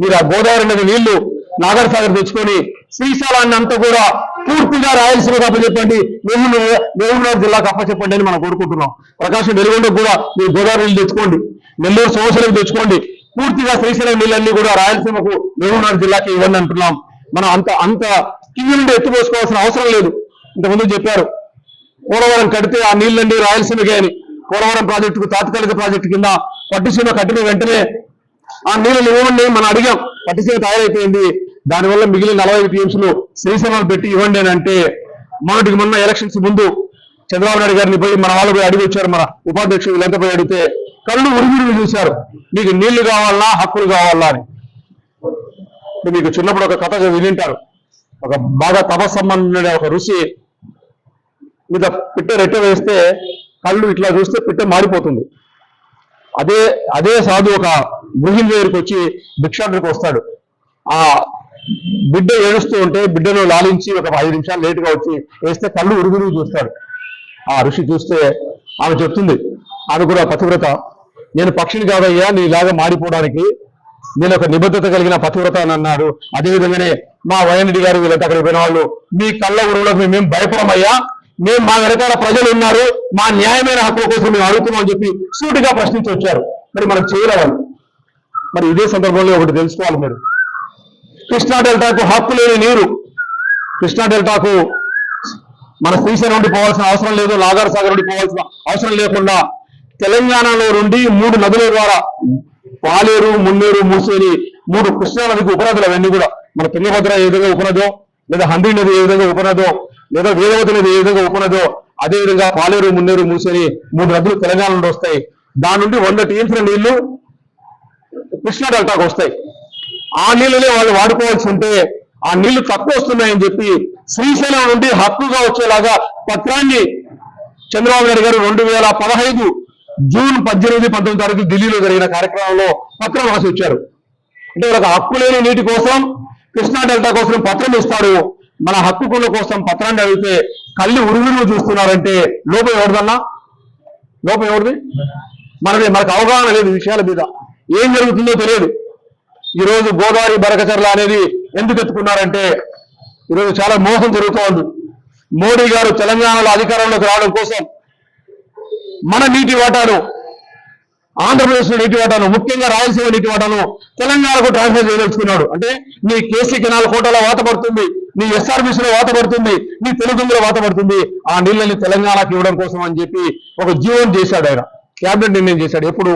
మీరు ఆ గోదావరి నది నీళ్ళు నాగర్ సాగర్ తెచ్చుకొని శ్రీశైలాన్ని అంతా కూడా పూర్తిగా రాయలసీమకు అప్పచెప్పండి నెల్లూరు నెల్లూరు జిల్లాకు అప్పచెప్పండి అని మనం కోరుకుంటున్నాం. ప్రకాశం వెలుగొండకు కూడా మీరు గోదావరి నీళ్ళు తెచ్చుకోండి నెల్లూరు సంవత్సరం తెచ్చుకోండి. పూర్తిగా శ్రీశైలం నీళ్ళన్నీ కూడా రాయలసీమకు నెల్లూరు జిల్లాకి ఇవ్వండి అంటున్నాం. మనం అంత అంత కింది నుండి ఎత్తిపోసుకోవాల్సిన అవసరం లేదు. ఇంతకుముందు చెప్పారు పోలవరం కడితే ఆ నీళ్ళన్నీ రాయలసీమకే అని. పోలవరం ప్రాజెక్టుకు తాత్కాలిక ప్రాజెక్టు కింద పట్టుసీమ కట్టిన వెంటనే ఆ నీళ్ళు ఇవ్వండి మనం అడిగాం. పట్టిసీమ తయారైపోయింది. దానివల్ల మిగిలిన నలభై టీఎంసీలు శ్రీశైలం పెట్టి ఇవ్వండి అని అంటే మొన్నటికి మొన్న ఎలక్షన్స్ ముందు చంద్రబాబు నాయుడు గారిని పోయి మన వాళ్ళు పోయి అడిగి వచ్చారు మన ఉపాధ్యక్షుడు ఎంత పోయి అడిగితే కళ్ళు ఉరిమిరి చూశారు. మీకు నీళ్ళు కావాలా హక్కులు కావాలా అని. మీకు చిన్నప్పుడు ఒక కథ వినింటారు ఒక బాగా తపస్సంబంధ ఒక ఋషి మీద పిట్ట రెట్ట వేస్తే కళ్ళు ఇట్లా చూస్తే పిట్ట మారిపోతుంది. అదే అదే సాధు ఒక గృహిణి దగ్గరికి వచ్చి భిక్షాటకు వస్తాడు. ఆ బిడ్డ ఏడుస్తూ ఉంటే బిడ్డను లాలించి ఒక ఐదు నిమిషాలు లేటుగా వచ్చి వేస్తే కళ్ళు ఉరుగురు చూస్తాడు. ఆ ఋషి చూస్తే ఆమె చెప్తుంది ఆమె కూడా పతివ్రత. నేను పక్షిని కాదయ్యా నీలాగా మారిపోవడానికి నేను ఒక నిబద్ధత కలిగిన పతివ్రత అని అన్నాడు. అదేవిధంగానే మా వయనడి గారు వీళ్ళంతా అక్కడికి పోయిన వాళ్ళు మీ కళ్ళ ఉరువులకు మేము భయపడమయ్యా. మేము మా వెనకాల ప్రజలు ఉన్నారు. మా న్యాయమైన హక్కుల కోసం మేము అడుగుతున్నాం అని చెప్పి సూటిగా ప్రశ్నించి వచ్చారు. మరి మనం చేయలేవాలి మరి ఇదే సందర్భంలో ఒకటి తెలుసుకోవాలి మీరు. కృష్ణా డెల్టాకు హక్కు లేని నీరు. కృష్ణా డెల్టాకు మన శ్రీశైలం నుండి పోవాల్సిన అవసరం లేదు లాగార్ సాగర్ నుండి పోవాల్సిన అవసరం లేకుండా తెలంగాణలో నుండి మూడు నదుల ద్వారా పాలేరు మున్నేరు మూసేని మూడు కృష్ణా నదికి ఉపనదులు అవన్నీ కూడా. మన తుంగభద్ర ఏ విధంగా ఉపనదో లేదా హంద్రీ నది ఏ విధంగా ఉపనదో లేదా వేదవతి నది ఏ విధంగా ఉపనదో అదే విధంగా పాలేరు మున్నేరు మూసేని మూడు నదులు తెలంగాణ నుండి వస్తాయి. దాని నుండి వంద టీఎంసీల నీళ్ళు కృష్ణా డెల్టాకు వస్తాయి. ఆ నీళ్ళనే వాళ్ళు వాడుకోవాల్సి ఉంటే ఆ నీళ్ళు తక్కువ వస్తున్నాయని చెప్పి శ్రీశైలం నుండి హక్కుగా వచ్చేలాగా పత్రాన్ని చంద్రబాబు నాయుడు గారు రెండు వేల పదహైదు జూన్ పద్దెనిమిది పంతొమ్మిది తారీఖు ఢిల్లీలో జరిగిన కార్యక్రమంలో పత్రం రాసి వచ్చారు. అంటే వాళ్ళకి హక్కు లేని నీటి కోసం కృష్ణా డెల్టా కోసం పత్రం ఇస్తారు. మన హక్కుల కోసం పత్రాన్ని అడిగితే కళ్ళు ఉరుగులు చూస్తున్నారంటే లోపం ఎవరిదన్నా? లోపం ఎవరిది? మనది మనకు అవగాహన లేదు విషయాల మీద. ఏం జరుగుతుందో తెలియదు. ఈ రోజు గోదావరి బరకచర్ల అనేది ఎందుకు ఎత్తుకున్నారంటే ఈరోజు చాలా మోసం జరుగుతోంది మోడీ గారు తెలంగాణలో అధికారంలోకి రావడం కోసం మన నీటి వాటాను ఆంధ్రప్రదేశ్ నీటి వాటాను ముఖ్యంగా రాయలసీమ నీటి వాటాను తెలంగాణకు ట్రాన్స్ఫర్ చేయదలుచుకున్నాడు. అంటే నీ కేసీ కెనాల్ కోటలో వాత పడుతుంది నీ ఎస్ఆర్బీసీ లో వాత పడుతుంది నీ తెలుగులో వాత పడుతుంది ఆ నీళ్ళని తెలంగాణకి ఇవ్వడం కోసం అని చెప్పి ఒక జీవం చేశాడు ఆయన. క్యాబినెట్ నిర్ణయం చేశాడు. ఎప్పుడు?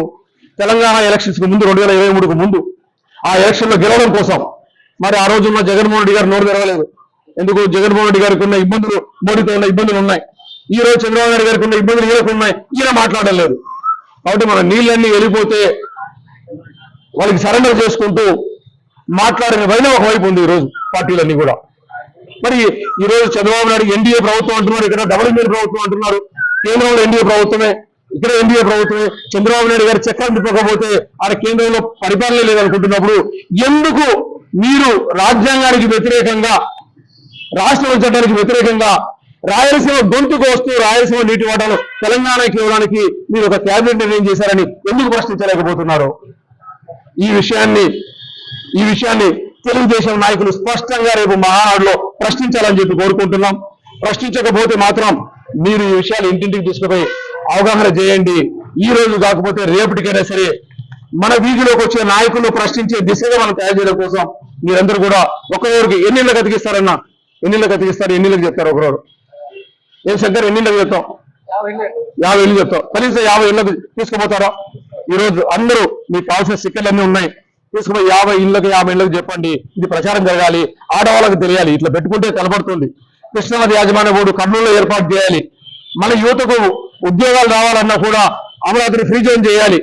తెలంగాణ ఎలక్షన్స్కు ముందు రెండు వేల ఇరవై మూడుకు ముందు. ఆ ఎలక్షన్లో గెలవడం కోసం. మరి ఆ రోజున్న జగన్మోహన్ రెడ్డి గారు నోరు తెరవలేదు. ఎందుకు? జగన్మోహన్ రెడ్డి గారికి ఉన్న ఇబ్బందులు మోడీతో ఉన్న ఇబ్బందులు ఉన్నాయి. ఈ రోజు చంద్రబాబు నాయుడు గారికి ఉన్న ఇబ్బందులు ఈయనకు ఉన్నాయి. ఈయన మాట్లాడలేదు కాబట్టి మన నీళ్ళన్నీ వెళ్ళిపోతే వాళ్ళకి సరెండర్ చేసుకుంటూ మాట్లాడిన వైన ఒకవైపు ఉంది ఈ రోజు పార్టీలన్నీ కూడా. మరి ఈ రోజు చంద్రబాబు నాయుడు ఎన్డీఏ ప్రభుత్వం అంటున్నారు ఇక్కడ డబుల్ ఇంజిన్ ప్రభుత్వం అంటున్నారు. కేంద్రంలో ఎన్డీఏ ప్రభుత్వమే. ఇక్కడ ఎన్డీఏ ప్రభుత్వమే. చంద్రబాబు నాయుడు గారు చక్రం తిప్పకపోతే ఆడ కేంద్రంలో పరిపాలన లేదనుకుంటున్నప్పుడు ఎందుకు మీరు రాజ్యాంగానికి వ్యతిరేకంగా రాష్ట్ర చట్టానికి వ్యతిరేకంగా రాయలసీమ గొంతుకు వస్తూ రాయలసీమ నీటి వాటాలు తెలంగాణకి ఇవ్వడానికి మీరు ఒక క్యాబినెట్ నిర్ణయం చేశారని ఎందుకు ప్రశ్నించలేకపోతున్నారు? ఈ విషయాన్ని ఈ విషయాన్ని తెలుగుదేశం నాయకులు స్పష్టంగా రేపు మహానాడులో ప్రశ్నించాలని చెప్పి కోరుకుంటున్నాం. ప్రశ్నించకపోతే మాత్రం మీరు ఈ విషయాలు ఇంటింటికి తీసుకుపోయి అవగాహన చేయండి. ఈ రోజు కాకపోతే రేపటికైనా సరే మన వీధిలోకి వచ్చే నాయకులు ప్రశ్నించే దిశగా మనం తయారు చేయడం కోసం మీరందరూ కూడా ఒకరికి ఎన్నిళ్ళకి అతికిస్తారన్నా? ఎన్నిళ్ళకి అతికిస్తారు? ఎన్నిళ్ళకి చెప్తారు ఒకరోజు? ఏం శంకర్ ఎన్నిళ్ళకి చెప్తాం యాభై ఇల్లు చెప్తాం కనీసం యాభై ఇళ్ళకి తీసుకుపోతారా? ఈ రోజు అందరూ మీకు కావాల్సిన స్టిక్కర్లు అన్ని ఉన్నాయి. తీసుకుపోయి యాభై ఇళ్ళకి యాభై ఇళ్ళకి చెప్పండి. ఇది ప్రచారం జరగాలి. ఆడవాళ్ళకి తెలియాలి. ఇట్లా పెట్టుకుంటే కనబడుతుంది కృష్ణానది యాజమాన్య బోర్డు కర్నూలులో ఏర్పాటు చేయాలి. మన యువతకు ఉద్యోగాలు రావాలన్నా కూడా అమరావతిని ఫ్రీ జోన్ చేయాలి.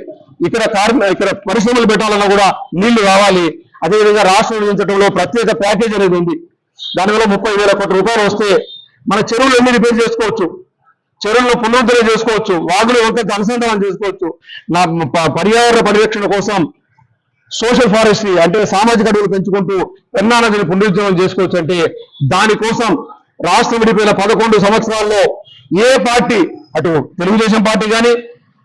ఇక్కడ కార్మి ఇక్కడ పరిశ్రమలు పెట్టాలన్నా కూడా నీళ్ళు కావాలి అదేవిధంగా రాష్ట్రం నిర్మించడంలో ప్రత్యేక ప్యాకేజ్ అనేది ఉంది. దానివల్ల ముప్పై వేల కోట్ల రూపాయలు వస్తే మన చెరువులు ఎన్ని రిపేర్ చేసుకోవచ్చు? చెరువులను పునరుద్ధరణ చేసుకోవచ్చు. వాగులు వంకకి అనుసంధానం చేసుకోవచ్చు. నా ప- పర్యావరణ పరిరక్షణ కోసం సోషల్ ఫారెస్ట్రీ అంటే సామాజిక అడవులు పెంచుకుంటూ పెన్నా నదిని పునరుద్ధరణ చేసుకోవచ్చు అంటే దానికోసం రాష్ట్రం విడిపోయిన పదకొండు సంవత్సరాల్లో ఏ పార్టీ? అటు తెలుగుదేశం పార్టీ కానీ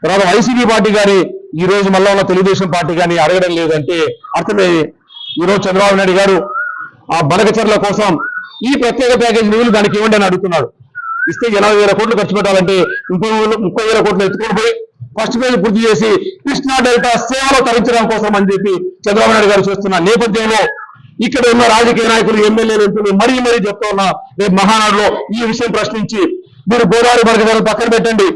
తర్వాత వైసీపీ పార్టీ కానీ ఈ రోజు మళ్ళా ఉన్న తెలుగుదేశం పార్టీ కానీ అడగడం లేదంటే అర్థమే ఈ రోజు చంద్రబాబు నాయుడు గారు ఆ బనకచర్ల కోసం ఈ ప్రత్యేక ప్యాకేజ్ నిధులు దానికి ఇవ్వండి అని అడుగుతున్నాడు ఇస్తే ఎనభై వేల కోట్లు ఖర్చు పెట్టాలంటే ముప్పై ముప్పై వేల కోట్లు ఎత్తుకొని పోయి ఫస్ట్ పేజ్ పూర్తి చేసి కృష్ణా డెల్టా సేవలో తరించడం కోసం అని చెప్పి చంద్రబాబు నాయుడు గారు చేస్తున్న నేపథ్యంలో ఇక్కడ ఉన్న రాజకీయ నాయకులు ఎమ్మెల్యేలు ఎంపీలు మరీ మరీ చెప్తా ఉన్నా రేపు మహానాడులో ఈ విషయం ప్రశ్నించి మీరు గోదావరి బరకదారు పక్కన పెట్టండి.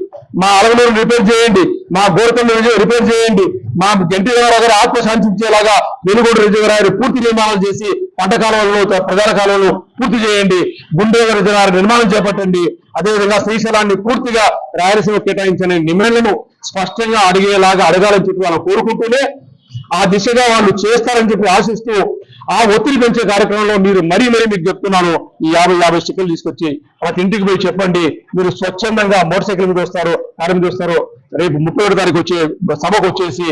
మా అలగలూరు రిపేర్ చేయండి. మా గోరకొండ రిపేర్ చేయండి. మా ఎన్టీ రామారావు గారు ఆత్మ శాంతించేలాగా వెలుగోడు రిజర్వాయర్ పూర్తి నిర్మాణాలు చేసి పంట కాలంలో ప్రధాన కాలంలో పూర్తి చేయండి. గుండెగర రిజర్వాయర్ నిర్మాణం చేపట్టండి. అదేవిధంగా శ్రీశైలాన్ని పూర్తిగా రాయలసీమ కేటాయించిన డిమాండ్లను స్పష్టంగా అడిగేలాగా అడగాలని చెప్పి వాళ్ళు కోరుకుంటూనే ఆ దిశగా వాళ్ళు చేస్తారని చెప్పి ఆశిస్తూ ఆ ఒత్తిడి పెంచే కార్యక్రమంలో మీరు మరీ మరీ మీకు చెప్తున్నాను. ఈ యాభై యాభై స్టిక్కర్లు తీసుకొచ్చి ప్రతి ఇంటికి పోయి చెప్పండి. మీరు స్వచ్ఛందంగా మోటార్ సైకిల్ మీద వస్తారు కారు మీద వస్తారు. రేపు ముప్పై ఒకటి తారీఖు వచ్చే సభకు వచ్చేసి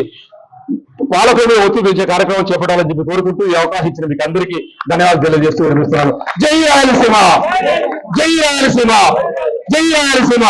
పాలకులు ఒత్తిడి పెంచే కార్యక్రమం చేపట్టాలని చెప్పి కోరుకుంటూ ఈ అవకాశం ఇచ్చిన మీకు అందరికీ ధన్యవాదాలు తెలియజేస్తూ వినిపిస్తున్నాను జై రాయలసీమ! జై రాయలసీమ! జై రాయలసీమ!